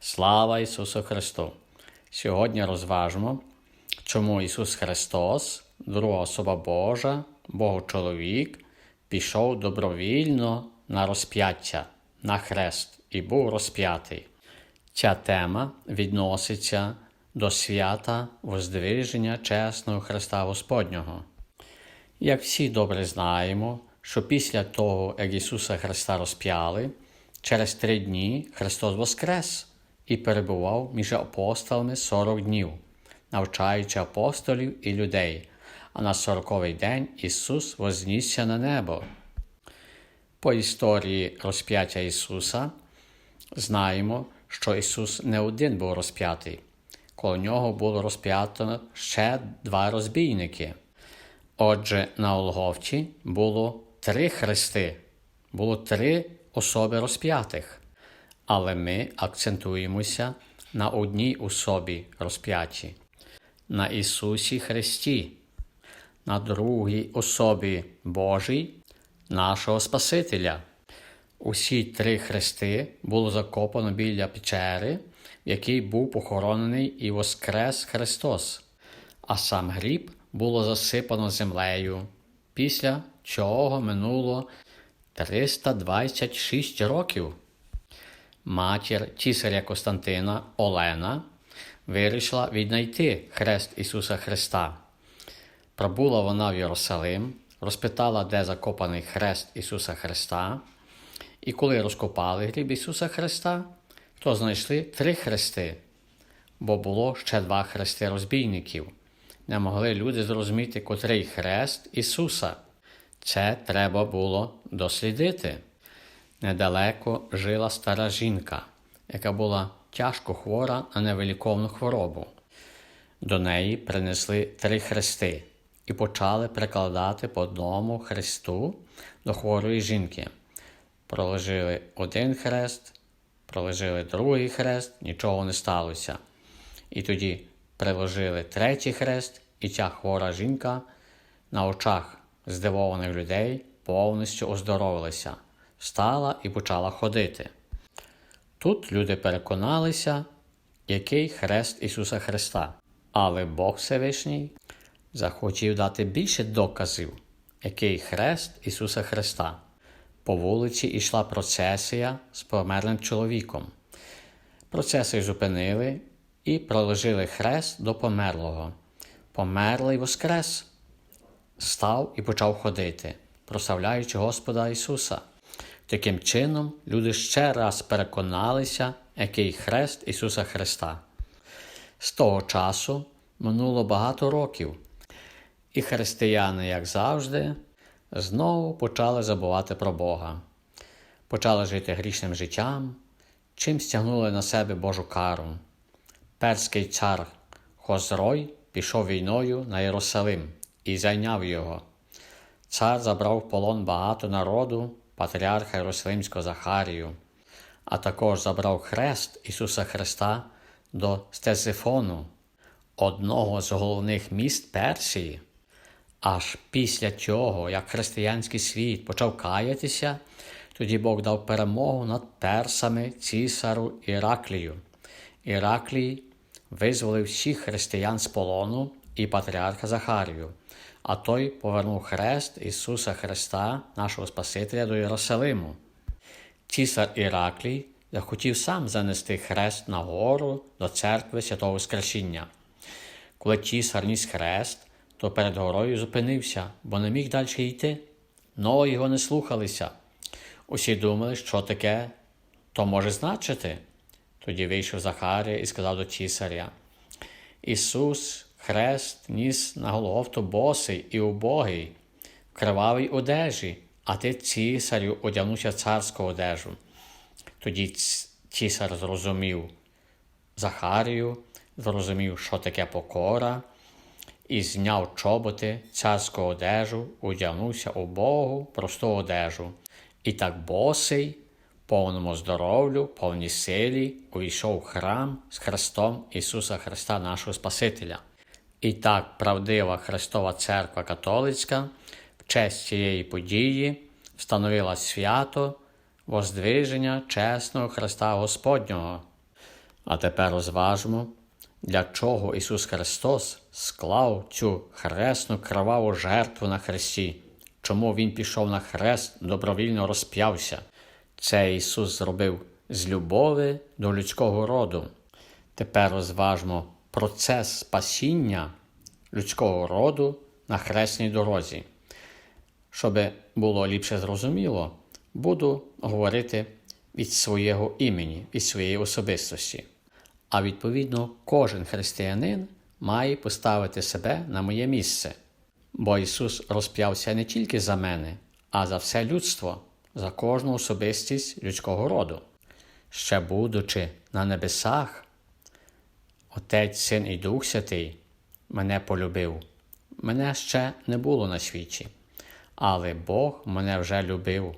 Слава Ісусу Христу! Сьогодні розважимо, чому Ісус Христос, друга особа Божа, Богочоловік, пішов добровільно на розп'яття, на хрест і був розп'ятий. Ця тема відноситься до свята Воздвиження чесного Христа Господнього. Як всі добре знаємо, що після того, як Ісуса Христа розп'яли, через три дні Христос Воскрес і перебував між апостолами 40 днів, навчаючи апостолів і людей, а на сороковий день Ісус вознісся на небо. По історії розп'яття Ісуса знаємо, що Ісус не один був розп'ятий. Коло нього було розп'ято ще два розбійники. Отже, на Олговці було три хрести, було три особи розп'ятих, але ми акцентуємося на одній особі розп'яті, на Ісусі Христі, на другій особі Божій, нашого Спасителя. Усі три хрести було закопано біля печери, в якій був похоронений і Воскрес Христос, а сам гріб було засипано землею, після чого минуло 326 років. Матір тісаря Костянтина Олена вирішила віднайти хрест Ісуса Христа. Пробула вона в Єрусалим, розпитала, де закопаний хрест Ісуса Христа. І коли розкопали гріб Ісуса Христа, то знайшли три хрести, бо було ще два хрести розбійників. Не могли люди зрозуміти, котрий хрест Ісуса. Це треба було дослідити. Недалеко жила стара жінка, яка була тяжко хвора на невеликовну хворобу. До неї принесли три хрести і почали прикладати по одному хресту до хворої жінки. Проложили один хрест, проложили другий хрест, нічого не сталося. І тоді приложили третій хрест, і ця хвора жінка на очах здивованих людей повністю оздоровилася, встала і почала ходити. Тут люди переконалися, який хрест Ісуса Христа, але Бог Всевишній захотів дати більше доказів, який хрест Ісуса Христа. По вулиці йшла процесія з померлим чоловіком. Процесію зупинили і проложили хрест до померлого. Померлий воскрес, став і почав ходити, прославляючи Господа Ісуса. Таким чином, люди ще раз переконалися, який хрест Ісуса Христа. З того часу минуло багато років, і християни, як завжди, знову почали забувати про Бога, почали жити грішним життям, чим стягнули на себе Божу кару. Перський цар Хозрой пішов війною на Єрусалим і зайняв його. Цар забрав в полон багато народу, патріарха Єрусалимського Захарію, а також забрав хрест Ісуса Христа до Стезифону, одного з головних міст Персії. Аж після цього, як християнський світ почав каятися, тоді Бог дав перемогу над персами цісару Іраклію. Іраклій визволив всіх християн з полону і патріарха Захарію, а той повернув хрест Ісуса Христа, нашого Спасителя, до Єрусалиму. Цісар Іраклій захотів сам занести хрест на гору до церкви Святого Воскресіння. Коли цісар ніс хрест, то перед горою зупинився, бо не міг далі йти. Ноги його не слухалися. Усі думали, що таке то може значити. Тоді вийшов Захарія і сказав до цісаря: Ісус, хрест, ніс на Голгофту босий і убогий, в кривавій одежі, а ти, цісарю, одягнувся царську одежу. Тоді цісар зрозумів Захарію, зрозумів, що таке покора і зняв чоботи, царську одежу, одягнувся у Богу просту одежу. І так босий, повному здоров'ю, повній силі, увійшов в храм з Христом Ісуса Христа, нашого Спасителя. І так правдива Христова Церква Католицька в честь цієї події встановила свято Воздвиження чесного Христа Господнього. А тепер розважмо, для чого Ісус Христос склав цю хресну кроваву жертву на хресті, чому Він пішов на хрест, добровільно розп'явся. Це Ісус зробив з любові до людського роду. Тепер розважмо процес спасіння людського роду на хресній дорозі. Щоб було ліпше зрозуміло, буду говорити від свого імені, від своєї особистості. А відповідно, кожен християнин має поставити себе на моє місце, бо Ісус розп'явся не тільки за мене, а за все людство, за кожну особистість людського роду. Ще будучи на небесах, Отець, Син і Дух Святий мене полюбив. Мене ще не було на світі, але Бог мене вже любив.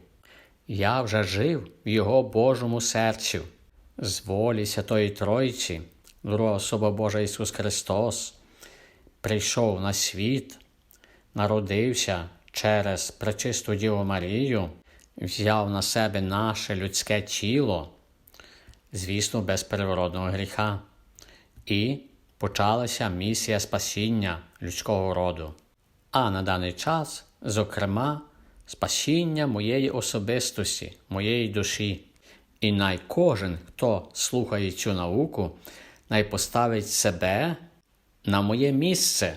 Я вже жив в Його Божому серцю, з волі Святої Тройці, друга особа Божа Ісус Христос, прийшов на світ, народився через пречисту Діву Марію, взяв на себе наше людське тіло, звісно, без первородного гріха, і почалася місія спасіння людського роду. А на даний час, зокрема, спасіння моєї особистості, моєї душі. І най кожен, хто слухає цю науку, най поставить себе на моє місце,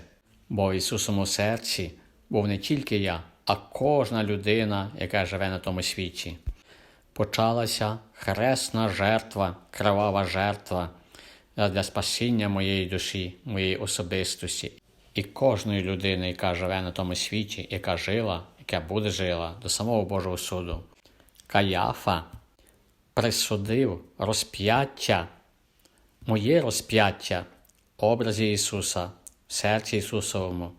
бо в Ісусому серці був не тільки я, а кожна людина, яка живе на тому світі. Почалася хресна жертва, кровава жертва для спасіння моєї душі, моєї особистості і кожної людини, яка живе на тому світі, яка жила, яка буде жила до самого Божого суду. Каяфа присудив розп'яття, моє розп'яття образі Ісуса, в серці Ісусовому.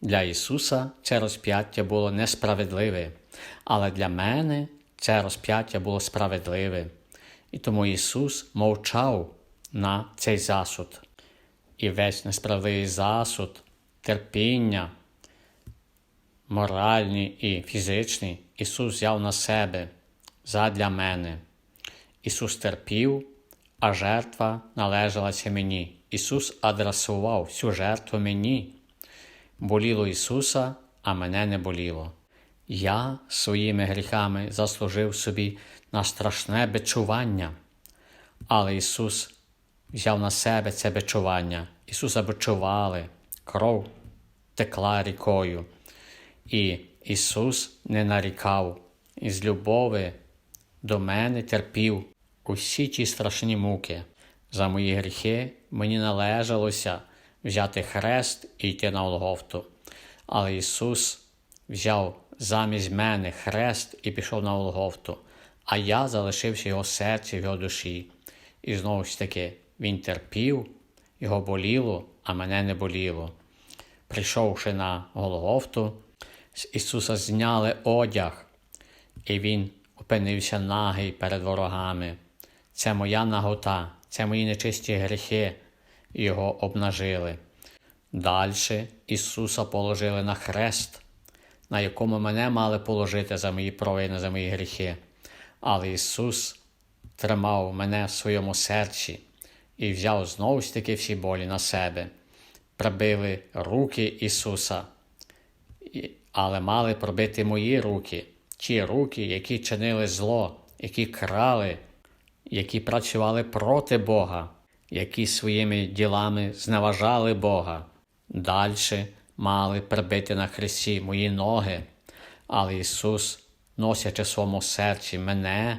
Для Ісуса це розп'яття було несправедливе, але для мене це розп'яття було справедливе. І тому Ісус мовчав на цей засуд. І весь несправедливий засуд, терпіння, моральні і фізичні, Ісус взяв на себе задля мене. Ісус терпів, а жертва належалася мені. Ісус адресував всю жертву мені. Боліло Ісуса, а мене не боліло. Я своїми гріхами заслужив собі на страшне бичування, але Ісус взяв на себе це бичування. Ісуса бичували, кров текла рікою. І Ісус не нарікав, і з любові до мене терпів усі ті страшні муки. За мої гріхи мені належалося взяти хрест і йти на Олгофту. Але Ісус взяв замість мене хрест і пішов на Олгофту, а я залишився його серці, в його душі. І знову ж таки, Він терпів, його боліло, а мене не боліло. Прийшовши на Голгофту, з Ісуса зняли одяг, і Він опинився нагий перед ворогами. Це моя нагота, це мої нечисті гріхи, його обнажили. Дальше Ісуса положили на хрест, на якому мене мали положити за мої провини, за мої гріхи. Але Ісус тримав мене в своєму серці і взяв знову ж таки всі болі на себе. Прибили руки Ісуса, але мали пробити мої руки, ті руки, які чинили зло, які крали, які працювали проти Бога, які своїми ділами зневажали Бога. Дальше мали прибити на хресті мої ноги, але Ісус, носячи в своєму серці мене,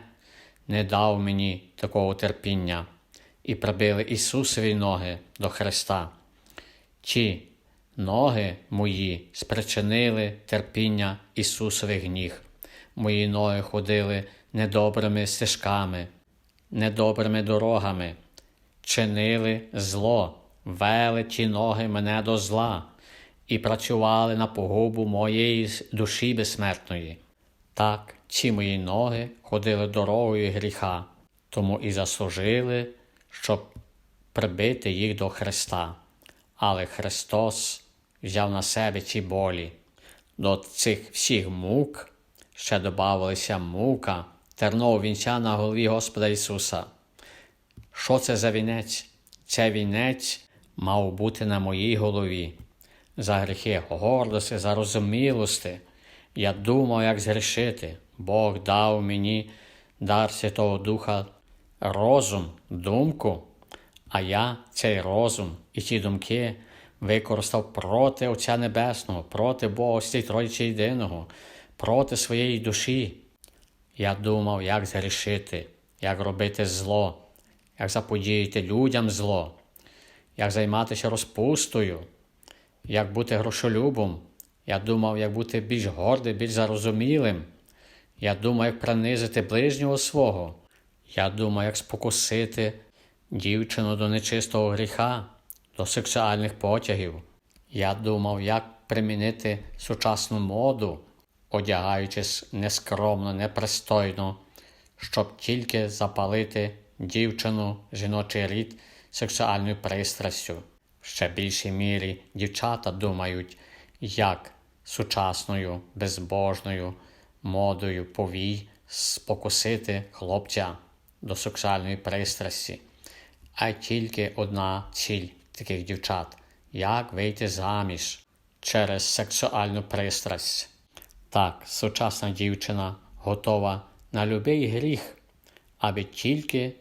не дав мені такого терпіння і прибили Ісусові ноги до Христа. Ті ноги мої спричинили терпіння Ісусових ніг. Мої ноги ходили недобрими стежками, недобрими дорогами, чинили зло, вели ті ноги мене до зла і працювали на погубу моєї душі безсмертної. Так ці мої ноги ходили дорогою гріха, тому і заслужили, щоб прибити їх до Христа. Але Христос взяв на себе ці болі. До цих всіх мук ще додавалися мука тернового вінця на голові Господа Ісуса. Що це за вінець? Це вінець мав бути на моїй голові. За гріхи гордості, за розумілості. Я думав, як згрішити. Бог дав мені дар Святого Духа, розум, думку, а я цей розум і ці думки використав проти Отця Небесного, проти Бога Отця Тройці Єдиного, проти своєї душі. Я думав, як згрішити, як робити зло, як заподіяти людям зло, як займатися розпустою, як бути грошолюбом. Я думав, як бути більш гордим, більш зарозумілим. Я думав, як принизити ближнього свого. Я думав, як спокусити дівчину до нечистого гріха, до сексуальних потягів. Я думав, як примінити сучасну моду, одягаючись нескромно, непристойно, щоб тільки запалити дівчину, жіночий рід сексуальною пристрастю. В ще більшій мірі дівчата думають, як сучасною, безбожною модою повій спокусити хлопця до сексуальної пристрасті. А тільки одна ціль таких дівчат як вийти заміж через сексуальну пристрасть. Так, сучасна дівчина готова на любий гріх, аби тільки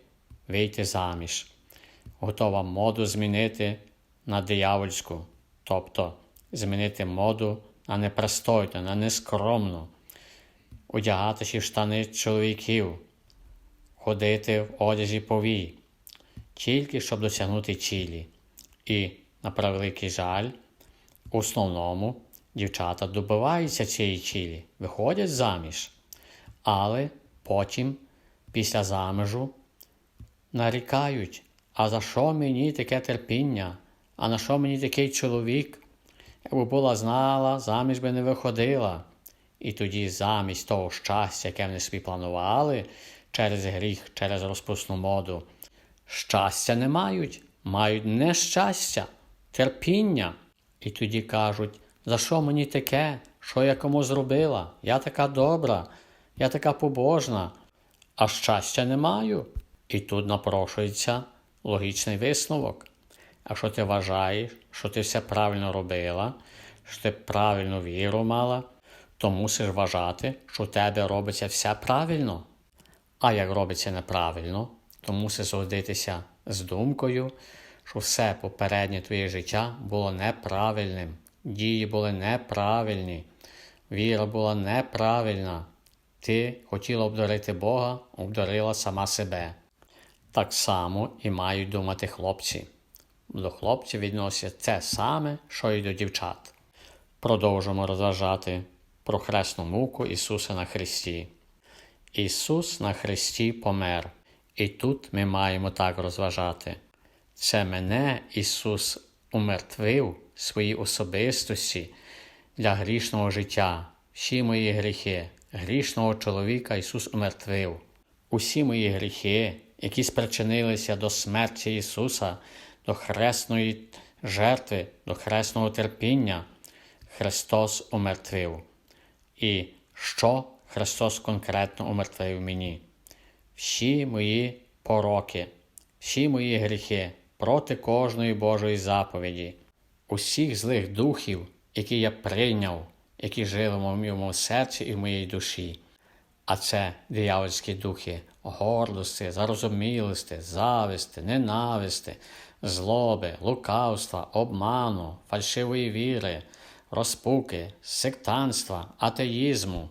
вийти заміж, готова моду змінити на диявольську, тобто змінити моду на непристойну, на нескромну, одягатися в штани чоловіків, ходити в одязі повій, тільки щоб досягнути цілі. І, на превеликий жаль, в основному дівчата добиваються цієї цілі, виходять заміж, але потім, після заміжу, нарікають, а за що мені таке терпіння? А на що мені такий чоловік? Якби була знала, заміж би не виходила. І тоді замість того щастя, яке вони собі планували через гріх, через розпусну моду, щастя не мають, мають нещастя, терпіння. І тоді кажуть, за що мені таке? Що я кому зробила? Я така добра, я така побожна, а щастя не маю. І тут напрошується логічний висновок. Якщо ти вважаєш, що ти все правильно робила, що ти правильну віру мала, то мусиш вважати, що в тебе робиться все правильно. А як робиться неправильно, то мусиш згодитися з думкою, що все попереднє твоє життя було неправильним, дії були неправильні, віра була неправильна. Ти хотіла обдурити Бога, обдурила сама себе. Так само і мають думати хлопці. До хлопців відносять те саме, що й до дівчат. Продовжимо розважати про хресну муку Ісуса на Христі. Ісус на Христі помер, і тут ми маємо так розважати. Це мене Ісус умертвив своїй особистості для грішного життя, всі мої гріхи, грішного чоловіка Ісус умертвив. Усі мої гріхи, які спричинилися до смерті Ісуса, до хресної жертви, до хресного терпіння, Христос умертвив. І що Христос конкретно умертвив мені? Всі мої пороки, всі мої гріхи проти кожної Божої заповіді, усіх злих духів, які я прийняв, які жили в моєму серці і в моїй душі. А це диявольські духи гордості, зарозумілості, зависти, ненависти, злоби, лукавства, обману, фальшивої віри, розпуки, сектанства, атеїзму,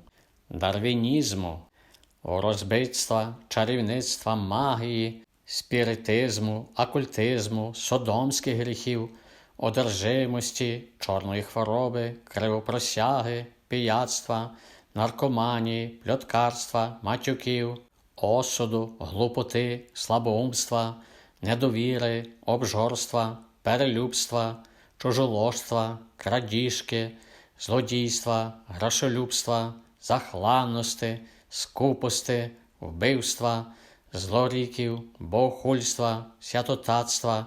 дарвінізму, ворожбитства, чарівництва, магії, спіритизму, окультизму, содомських гріхів, одержимості, чорної хвороби, кривопросяги, пияцтва, наркоманії, пльоткарства, матюків, осуду, глупоти, слабоумства, недовіри, обжорства, перелюбства, чужоложства, крадіжки, злодійства, грошолюбства, захланності, скупості, вбивства, злоріків, богохульства, святотатства,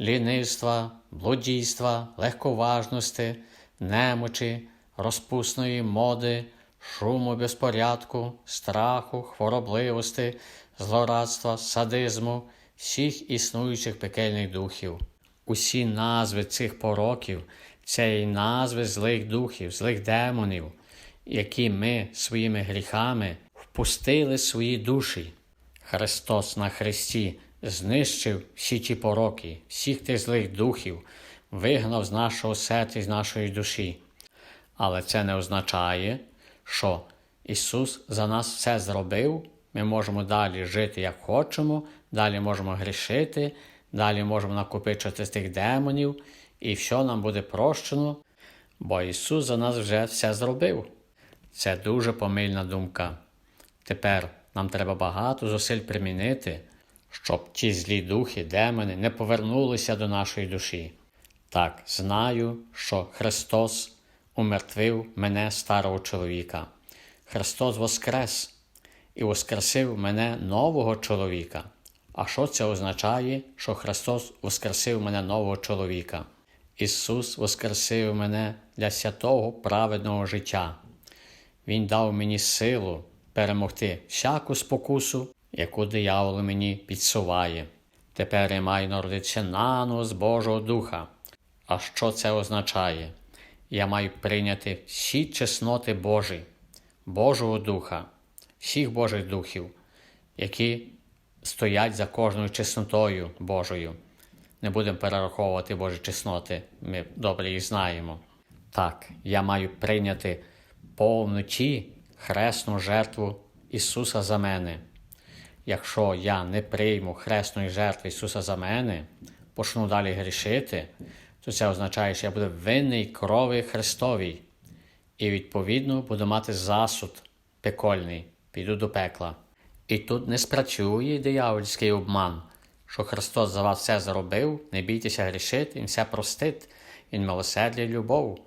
лінивства, блудійства, легковажності, немочі, розпусної моди, шуму безпорядку, страху, хворобливості, злорадства, садизму, всіх існуючих пекельних духів. Усі назви цих пороків і назви злих духів, злих демонів, які ми своїми гріхами впустили свої душі. Христос на Христі знищив всі ті пороки, всіх тих злих духів, вигнав з нашого серця з нашої душі. Але це не означає, що Ісус за нас все зробив. Ми можемо далі жити, як хочемо, далі можемо грішити, далі можемо накопичувати з тих демонів, і все нам буде прощено, бо Ісус за нас вже все зробив. Це дуже помильна думка. Тепер нам треба багато зусиль примінити, щоб ті злі духи, демони не повернулися до нашої душі. Так, знаю, що Христос умертвив мене старого чоловіка. Христос воскрес і воскресив мене нового чоловіка. А що це означає, що Христос воскресив мене нового чоловіка? Ісус воскресив мене для святого праведного життя. Він дав мені силу перемогти всяку спокусу, яку диявол мені підсуває. Тепер я маю народитися наново з Божого Духа. А що це означає? Я маю прийняти всі чесноти Божі, Божого Духа, всіх Божих духів, які стоять за кожною чеснотою Божою. Не будемо перераховувати Божі чесноти, ми добре їх знаємо. Так, я маю прийняти повноті хресну жертву Ісуса за мене. Якщо я не прийму хресної жертви Ісуса за мене, почну далі грішити, то це означає, що я буду винний крові Христовій, і, відповідно, буду мати засуд пекольний, піду до пекла. І тут не спрацює диявольський обман, що Христос за вас все зробив, не бійтеся грішити, Він все простить, Він милосердя любов.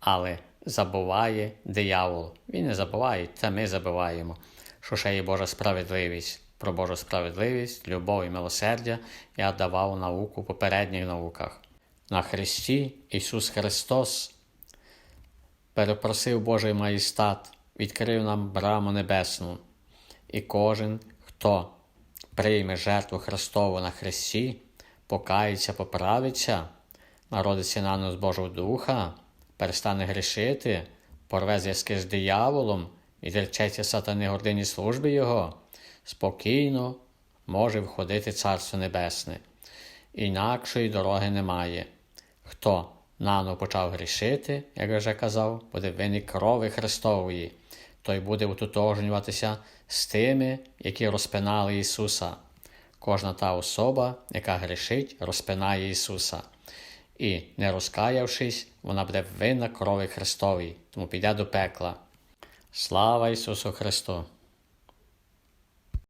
Але забуває диявол. Він не забуває, це ми забуваємо, що ще є Божа справедливість. Про Божу справедливість, любов і милосердя я давав науку в попередніх науках. На Христі Ісус Христос перепросив Божий маєстат, відкрив нам браму небесну, і кожен, хто прийме жертву Христову на Христі, покається, поправиться, народиться на нас Божого Духа, перестане грішити, порве зв'язки з дияволом, відречеться сатани гордині служби Його, спокійно може входити Царство Небесне. Інакшої дороги немає. Хто нано почав грішити, як я вже казав, буде винний крови Христової, той буде утотожнюватися з тими, які розпинали Ісуса. Кожна та особа, яка грішить, розпинає Ісуса. І, не розкаявшись, вона буде винна крові Христовій, тому піде до пекла. Слава Ісусу Христу!